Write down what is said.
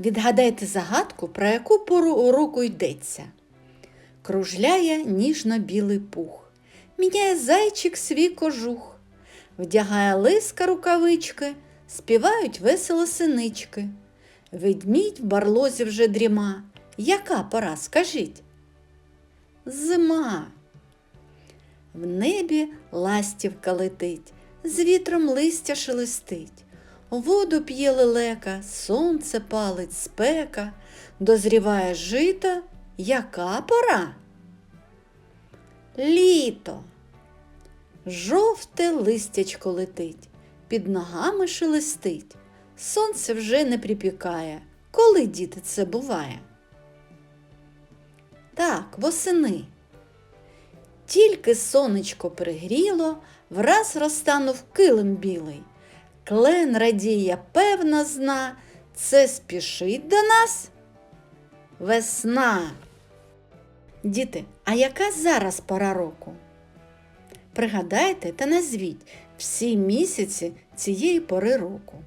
Відгадайте загадку, про яку пору уроку йдеться. Кружляє ніжно-білий пух, міняє зайчик свій кожух, вдягає лиска рукавички, співають весело синички. Ведмідь в барлозі вже дріма. Яка пора, скажіть? Зима. В небі ластівка летить, з вітром листя шелестить. Воду п'є лелека, сонце палить спека, дозріває жито. Яка пора? Літо. Жовте листячко летить, під ногами шелестить. Сонце вже не припікає. Коли діти це буває? Так, восени. Тільки сонечко пригріло, враз розтанув килим білий. Клен радіє, певно, зна, це спішить до нас. Весна. Діти, а яка зараз пора року? Пригадайте та назвіть всі місяці цієї пори року.